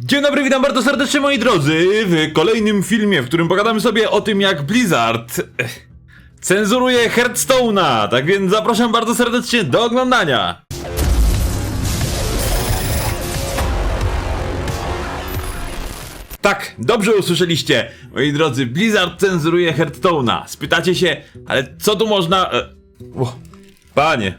Dzień dobry, witam bardzo serdecznie moi drodzy w kolejnym filmie, w którym pogadamy sobie o tym jak Blizzard eh, cenzuruje Hearthstone'a, tak więc zapraszam bardzo serdecznie do oglądania. Tak, dobrze usłyszeliście, moi drodzy, Blizzard cenzuruje Hearthstone'a. Spytacie się, ale co tu można... E, o, panie,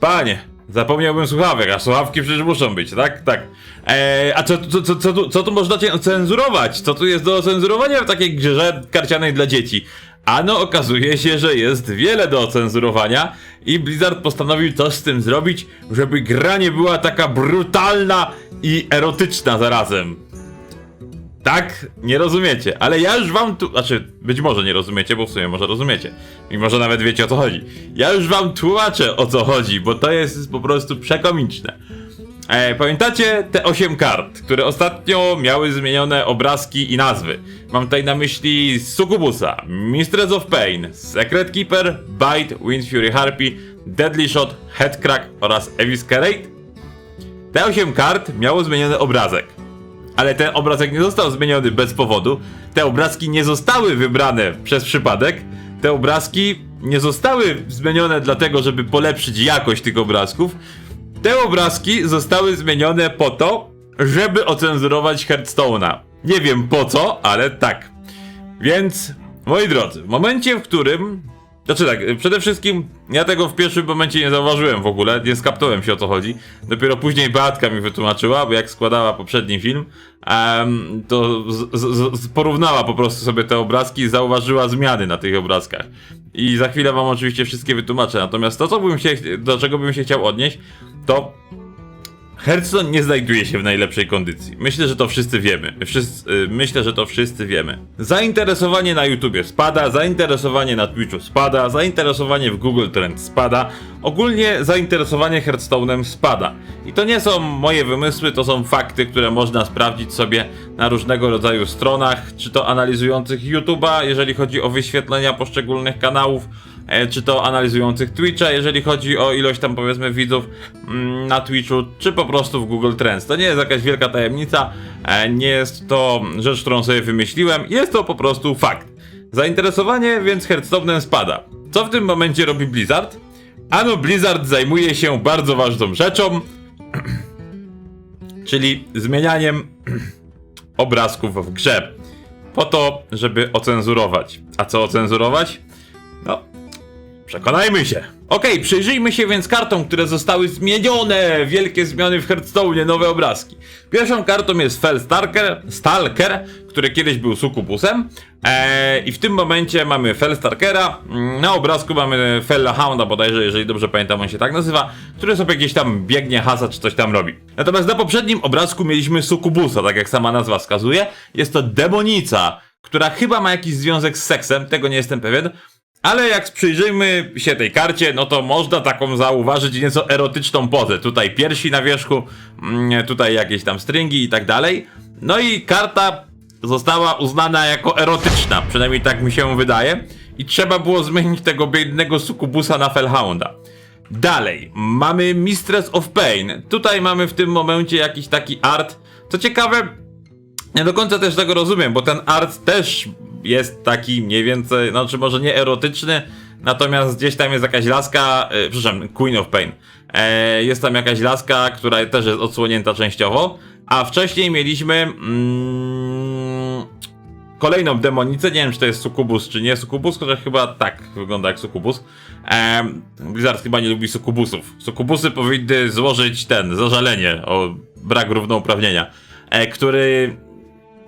panie, zapomniałbym słuchawek, a słuchawki przecież muszą być, tak? Tak. E, a co, co, co, co, tu, co tu można cenzurować? Co tu jest do cenzurowania w takiej grze karcianej dla dzieci? Ano okazuje się, że jest wiele do cenzurowania i Blizzard postanowił coś z tym zrobić, żeby gra nie była taka brutalna i erotyczna zarazem. Tak, nie rozumiecie, ale ja już wam tu, znaczy być może nie rozumiecie, bo w sumie może rozumiecie. Mimo, że nawet wiecie o co chodzi. Ja już wam tłumaczę o co chodzi, bo to jest po prostu przekomiczne. E, pamiętacie te 8 kart, które ostatnio miały zmienione obrazki i nazwy? Mam tutaj na myśli Succubusa, Mistress of Pain, Secret Keeper, Bite, Wind Fury Harpy, Deadly Shot, Headcrack oraz Eviscerate. Te 8 kart miało zmieniony obrazek. Ale ten obrazek nie został zmieniony bez powodu. Te obrazki nie zostały wybrane przez przypadek. Te obrazki nie zostały zmienione dlatego, żeby polepszyć jakość tych obrazków. Te obrazki zostały zmienione po to, żeby ocenzurować Hearthstone'a. Nie wiem po co, ale tak. Więc, moi drodzy, w momencie, w którym. Znaczy tak, przede wszystkim ja tego w pierwszym momencie nie zauważyłem w ogóle, nie skaptowałem się o co chodzi. Dopiero później Beatka mi wytłumaczyła, bo jak składała poprzedni film, em, to z, z, z, porównała po prostu sobie te obrazki i zauważyła zmiany na tych obrazkach. I za chwilę wam oczywiście wszystkie wytłumaczę. Natomiast to, co bym się, do czego bym się chciał odnieść, to Hearthstone nie znajduje się w najlepszej kondycji. Myślę, że to wszyscy wiemy. Wszyscy, y, myślę, że to wszyscy wiemy. Zainteresowanie na YouTubie spada, zainteresowanie na Twitchu spada, zainteresowanie w Google Trend spada. Ogólnie zainteresowanie Hearthstone'em spada. I to nie są moje wymysły, to są fakty, które można sprawdzić sobie na różnego rodzaju stronach, czy to analizujących YouTube'a, jeżeli chodzi o wyświetlenia poszczególnych kanałów, czy to analizujących Twitcha, jeżeli chodzi o ilość tam powiedzmy widzów mm, na Twitchu, czy po prostu w Google Trends. To nie jest jakaś wielka tajemnica, e, nie jest to rzecz, którą sobie wymyśliłem, jest to po prostu fakt. Zainteresowanie więc Hearthstone'em spada. Co w tym momencie robi Blizzard? Ano Blizzard zajmuje się bardzo ważną rzeczą, czyli zmienianiem obrazków w grze. Po to, żeby ocenzurować. A co ocenzurować? Przekonajmy się. Okej, przyjrzyjmy się więc kartom, które zostały zmienione. Wielkie zmiany w Hearthstone, nowe obrazki. Pierwszą kartą jest Fell Stalker, który kiedyś był sukubusem. Eee, I w tym momencie mamy Fell Stalkera. Mm, Na obrazku mamy Fella Hounda bodajże, jeżeli dobrze pamiętam, on się tak nazywa, który sobie gdzieś tam biegnie, hasa czy coś tam robi. Natomiast na poprzednim obrazku mieliśmy sukubusa, tak jak sama nazwa wskazuje. Jest to demonica, która chyba ma jakiś związek z seksem, tego nie jestem pewien. Ale jak przyjrzymy się tej karcie, no to można taką zauważyć nieco erotyczną pozę. Tutaj piersi na wierzchu, mm, tutaj jakieś tam stringi i tak dalej. No i karta została uznana jako erotyczna, przynajmniej tak mi się wydaje. I trzeba było zmienić tego biednego sukubusa na Fellhounda. Dalej, mamy Mistress of Pain. Tutaj mamy w tym momencie jakiś taki art. Co ciekawe, nie do końca też tego rozumiem, bo ten art też jest taki mniej więcej, znaczy może nie erotyczny, natomiast gdzieś tam jest jakaś laska, e, przepraszam, Queen of Pain. E, jest tam jakaś laska, która też jest odsłonięta częściowo, a wcześniej mieliśmy mm, kolejną demonicę, nie wiem czy to jest sukubus czy nie sukubus, chociaż chyba tak wygląda jak sukubus. E, Blizzard chyba nie lubi sukubusów. Sukubusy powinny złożyć ten, zażalenie o brak równouprawnienia, e, który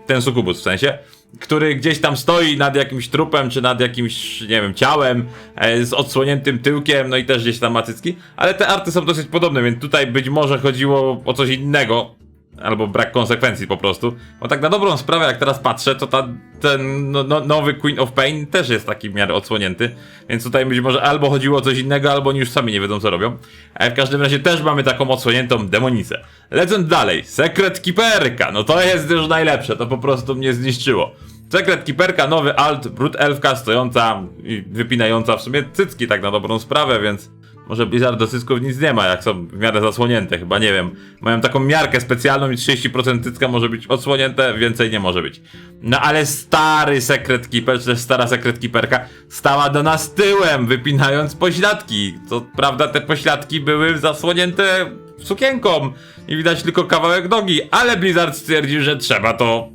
ten sukubus w sensie, który gdzieś tam stoi nad jakimś trupem, czy nad jakimś, nie wiem, ciałem e, z odsłoniętym tyłkiem, no i też gdzieś tam macycki, ale te arty są dosyć podobne, więc tutaj być może chodziło o coś innego, albo brak konsekwencji po prostu, bo tak na dobrą sprawę, jak teraz patrzę, to ta, ten no, no, nowy Queen of Pain też jest taki w miarę odsłonięty, więc tutaj być może albo chodziło o coś innego, albo oni już sami nie wiedzą co robią, a w każdym razie też mamy taką odsłoniętą demonicę. Lecąc dalej, Secret Keeperka, no to jest już najlepsze, to po prostu mnie zniszczyło. Secret Keeperka, nowy alt, brut elfka stojąca i wypinająca w sumie cycki tak na dobrą sprawę, więc Może Blizzard do cycków nic nie ma, jak są w miarę zasłonięte, chyba nie wiem. Mają taką miarkę specjalną i 30% cycka może być odsłonięte, więcej nie może być. No ale stary Secret Keeper, czy też stara Secret Keeperka stała do nas tyłem, wypinając pośladki. Co prawda te pośladki były zasłonięte sukienką i widać tylko kawałek nogi, ale Blizzard stwierdził, że trzeba to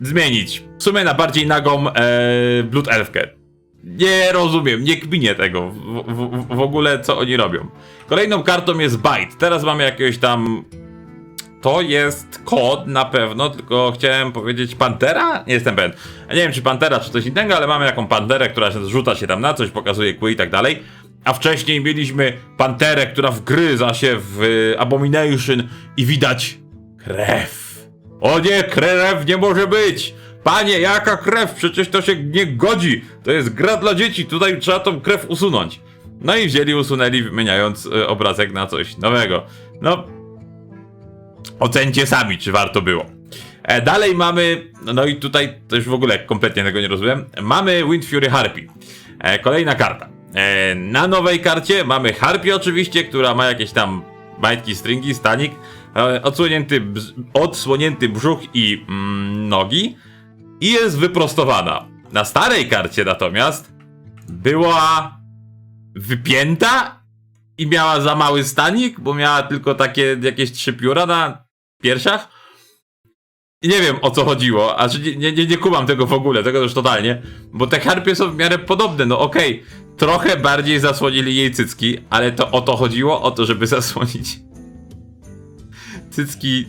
zmienić. W sumie na bardziej nagą e, Blood Elfkę. Nie rozumiem, nie kminię tego w, w, w ogóle, co oni robią. Kolejną kartą jest Byte. Teraz mamy jakiegoś tam... To jest kod na pewno, tylko chciałem powiedzieć Pantera? Nie jestem pewien. Ja nie wiem, czy Pantera, czy coś innego, ale mamy jaką Panterę, która się rzuca się tam na coś, pokazuje kły i tak dalej. A wcześniej mieliśmy Panterę, która wgryza się w y, Abomination i widać krew. O nie, krew nie może być! Panie, jaka krew? Przecież to się nie godzi! To jest gra dla dzieci, tutaj trzeba tą krew usunąć. No i wzięli, usunęli, wymieniając y, obrazek na coś nowego. No, ocencie sami, czy warto było. E, dalej mamy, no i tutaj też w ogóle kompletnie tego nie rozumiem, mamy Wind Fury Harpy. E, kolejna karta. E, na nowej karcie mamy Harpy oczywiście, która ma jakieś tam majtki, stringi, stanik, e, odsłonięty, odsłonięty brzuch i mm, nogi i jest wyprostowana. Na starej karcie natomiast była wypięta i miała za mały stanik, bo miała tylko takie jakieś trzy pióra na piersiach. I nie wiem o co chodziło, a nie, nie, nie, nie kumam tego w ogóle, tego już totalnie, bo te harpie są w miarę podobne, no okej, trochę bardziej zasłonili jej cycki, ale to o to chodziło, o to, żeby zasłonić cycki,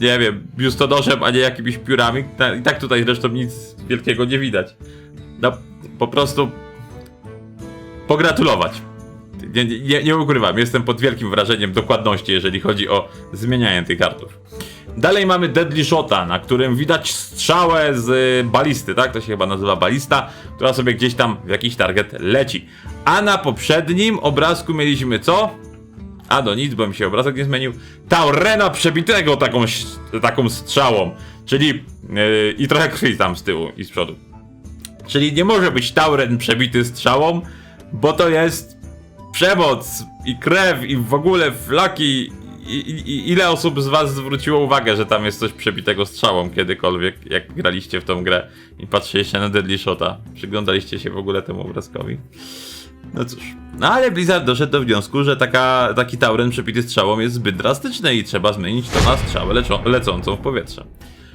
nie wiem, biustonoszem, a nie jakimiś piórami. I tak tutaj zresztą nic wielkiego nie widać. No, po prostu pogratulować. Nie, nie, nie ukrywam, jestem pod wielkim wrażeniem dokładności, jeżeli chodzi o zmienianie tych kartów. Dalej mamy Deadly Shota, na którym widać strzałę z balisty, tak? To się chyba nazywa balista, która sobie gdzieś tam w jakiś target leci. A na poprzednim obrazku mieliśmy co? A do nic, bo mi się obrazek nie zmienił. Taurena przebitego taką, taką strzałą. Czyli yy, i trochę krwi tam z tyłu i z przodu. Czyli nie może być Tauren przebity strzałą, bo to jest przemoc i krew i w ogóle flaki. I, i, i ile osób z was zwróciło uwagę, że tam jest coś przebitego strzałą kiedykolwiek, jak graliście w tą grę i patrzyliście na Deadly Shota? Przyglądaliście się w ogóle temu obrazkowi? No cóż. No ale Blizzard doszedł do wniosku, że taka, taki tauren przepity strzałą jest zbyt drastyczny i trzeba zmienić to na strzałę leczą, lecącą w powietrze.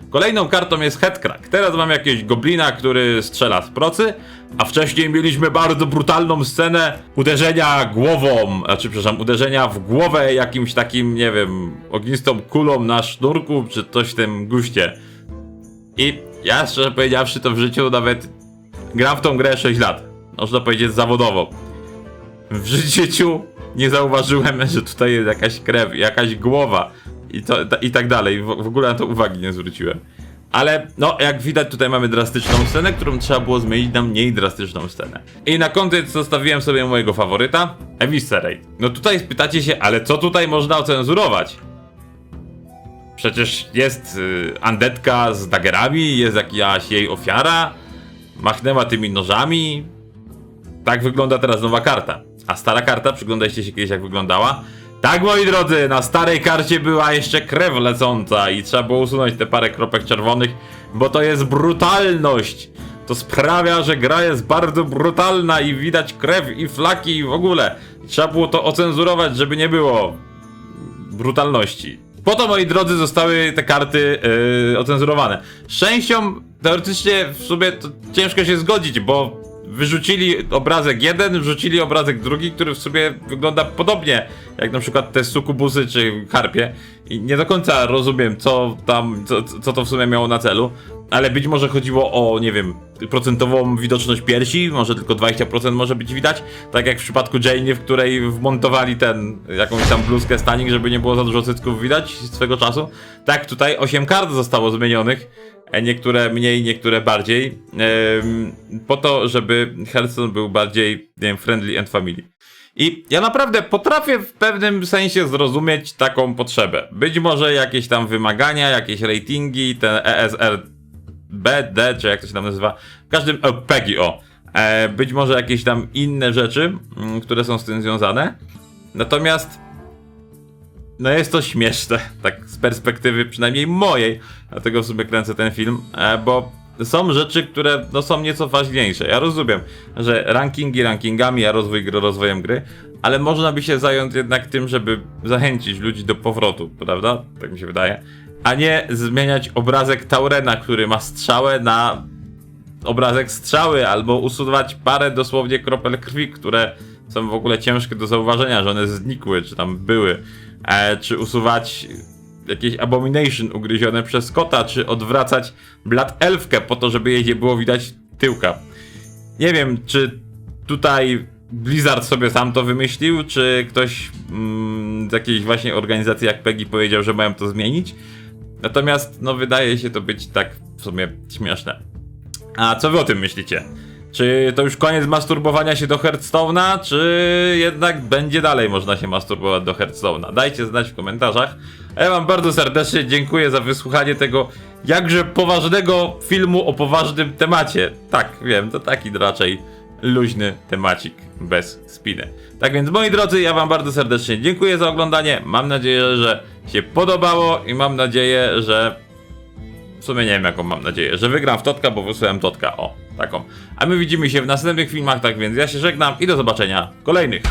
Kolejną kartą jest Headcrack. Teraz mam jakiegoś goblina, który strzela z procy, a wcześniej mieliśmy bardzo brutalną scenę uderzenia głową, znaczy przepraszam, uderzenia w głowę jakimś takim, nie wiem, ognistą kulą na sznurku, czy coś w tym guście. I ja szczerze powiedziawszy to w życiu nawet gram w tą grę 6 lat. Można powiedzieć zawodowo. W życiu nie zauważyłem, że tutaj jest jakaś krew, jakaś głowa i, to, i tak dalej. W, w ogóle na to uwagi nie zwróciłem. Ale no, jak widać, tutaj mamy drastyczną scenę, którą trzeba było zmienić na mniej drastyczną scenę. I na koniec zostawiłem sobie mojego faworyta, Eviscerate. No tutaj pytacie się, ale co tutaj można ocenzurować? Przecież jest y, Andetka z dagerami, jest jakaś jej ofiara, machnęła tymi nożami. Tak wygląda teraz nowa karta. A stara karta, przyglądaliście się kiedyś jak wyglądała? Tak, moi drodzy, na starej karcie była jeszcze krew lecąca i trzeba było usunąć te parę kropek czerwonych, bo to jest brutalność. To sprawia, że gra jest bardzo brutalna i widać krew i flaki i w ogóle. Trzeba było to ocenzurować, żeby nie było brutalności. Po to, moi drodzy, zostały te karty yy, ocenzurowane. Szczęścią, teoretycznie w sumie ciężko się zgodzić, bo wyrzucili obrazek jeden, wrzucili obrazek drugi, który w sumie wygląda podobnie, jak na przykład te sukubusy czy harpie. I nie do końca rozumiem, co tam, co, co to w sumie miało na celu. Ale być może chodziło o, nie wiem, procentową widoczność piersi, może tylko 20% może być widać, tak jak w przypadku Jane, w której wmontowali ten, jakąś tam bluzkę stanik, żeby nie było za dużo cycków widać swego czasu. Tak, tutaj 8 kart zostało zmienionych, e, niektóre mniej, niektóre bardziej, po to, żeby Hearthstone był bardziej, nie wiem, friendly and family. I ja naprawdę potrafię w pewnym sensie zrozumieć taką potrzebę. Być może jakieś tam wymagania, jakieś ratingi, ten ESR B, D, czy jak to się tam nazywa. W każdym, o, PEGI, o. E, być może jakieś tam inne rzeczy, mm, które są z tym związane. Natomiast no jest to śmieszne, tak z perspektywy przynajmniej mojej, dlatego w sumie kręcę ten film, e, bo są rzeczy, które no, są nieco ważniejsze. Ja rozumiem, że rankingi rankingami, a rozwój gry rozwojem gry, ale można by się zająć jednak tym, żeby zachęcić ludzi do powrotu, prawda? Tak mi się wydaje. A nie zmieniać obrazek Taurena, który ma strzałę na obrazek strzały, albo usuwać parę dosłownie kropel krwi, które są w ogóle ciężkie do zauważenia, że one znikły, czy tam były. E, czy usuwać jakieś abomination ugryzione przez kota, czy odwracać blat elfkę po to, żeby jej nie było widać tyłka. Nie wiem, czy tutaj Blizzard sobie sam to wymyślił, czy ktoś mm, z jakiejś właśnie organizacji jak PEGI powiedział, że mają to zmienić. Natomiast, no, wydaje się to być tak w sumie śmieszne. A co wy o tym myślicie? Czy to już koniec masturbowania się do Hearthstone'a, czy jednak będzie dalej można się masturbować do Hearthstone'a? Dajcie znać w komentarzach. A ja wam bardzo serdecznie dziękuję za wysłuchanie tego jakże poważnego filmu o poważnym temacie. Tak, wiem, to taki raczej luźny temacik bez spiny. Tak więc moi drodzy, ja wam bardzo serdecznie dziękuję za oglądanie. Mam nadzieję, że się podobało i mam nadzieję, że w sumie nie wiem jaką mam nadzieję, że wygram w Totka, bo wysłałem Totka, o, taką. A my widzimy się w następnych filmach, tak więc ja się żegnam i do zobaczenia w kolejnych.